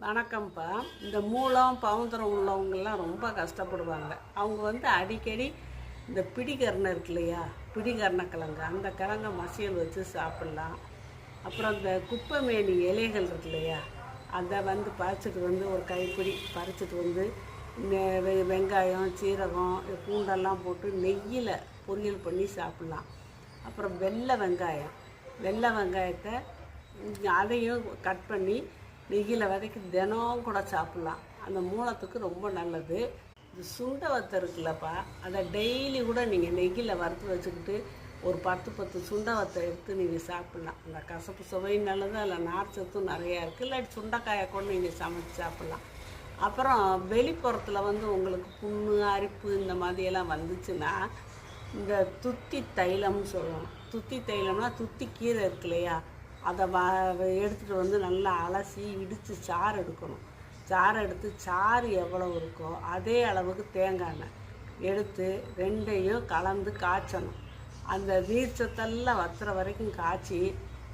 வணக்கம்ப்பா. இந்த மூலம் பவுந்தரம் உள்ளவங்கெல்லாம் ரொம்ப கஷ்டப்படுவாங்க. அவங்க வந்து அடிக்கடி இந்த பிடிகரணை இருக்கு இல்லையா? பிடிகரண கிழங்கு. அந்த கிழங்கை மசியல் வச்சு சாப்பிட்லாம். அப்புறம் இந்த குப்பைமேனி இலைகள் இருக்கு இல்லையா? அதை வந்து பறிச்சிட்டு வந்து ஒரு கைப்பிடி பறிச்சிட்டு வந்து வெங்காயம் சீரகம் பூண்டெல்லாம் போட்டு நெய்யில் பொரியல் பண்ணி சாப்பிட்லாம். அப்புறம் வெள்ளை வெங்காயம். வெள்ளை வெங்காயத்தை அதையும் கட் பண்ணி நெய்யில் வதக்கி தினம் கூட சாப்பிட்லாம். அந்த மூலத்துக்கு ரொம்ப நல்லது. இது சுண்டை வத்தை இருக்குல்லப்பா. அதை டெய்லி கூட நீங்கள் நெய்யில் வறுத்து வச்சுக்கிட்டு ஒரு பத்து பத்து சுண்டை வத்தை எடுத்து நீங்கள் சாப்பிட்லாம். அந்த கசப்பு சுவையும் நல்லது அதில் நார் சத்தும் நிறையா இருக்குது இல்லாட்டி சுண்டைக்காயை கூட நீங்கள் சமைச்சு சாப்பிட்லாம். அப்புறம் வெளிப்புறத்தில் வந்து உங்களுக்கு புண்ணு அரிப்பு இந்த மாதிரியெல்லாம் வந்துச்சுன்னா இந்த துத்தி தைலம்னு சொல்லணும் துத்தி தைலம்னா துத்தி கீரை இருக்கு இல்லையா? அதை வ எடுத்துகிட்டு வந்து நல்லா அலசி இடித்து சாறு எடுக்கணும். சாறு எடுத்து சாறு எவ்வளோ இருக்கோ அதே அளவுக்கு தேங்காய் எண்ணெய் எடுத்து ரெண்டையும் கலந்து காய்ச்சணும். அந்த நீர்ச்சத்தெல்லாம் வத்துற வரைக்கும் காய்ச்சி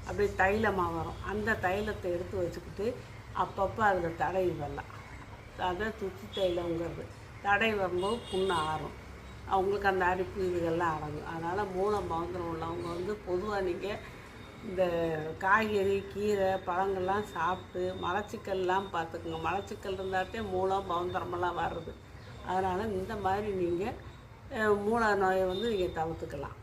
அப்படியே தைலமாக வரும். அந்த தைலத்தை எடுத்து வச்சுக்கிட்டு அப்பப்போ அதில் தடவி வரலாம் அதை துத்தி தைலங்கிறது தடை வரும்போது புண்ணு ஆறும். அவங்களுக்கு அந்த அரிப்பு இதுகள்லாம் அடங்கும். அதனால் மூலம் மகந்திரம் உள்ளவங்க வந்து பொதுவாக நீங்கள் இந்த காய்கறி கீரை பழங்கள்லாம் சாப்பிட்டு மலச்சிக்கல்லாம் பார்த்துக்குங்க. மலச்சிக்கல் இருந்தாத்தே மூலம் பவுந்தரமெல்லாம் வர்றது. அதனால் இந்த மாதிரி நீங்கள் மூல நோயை வந்து நீங்கள் தவிர்த்துக்கலாம்.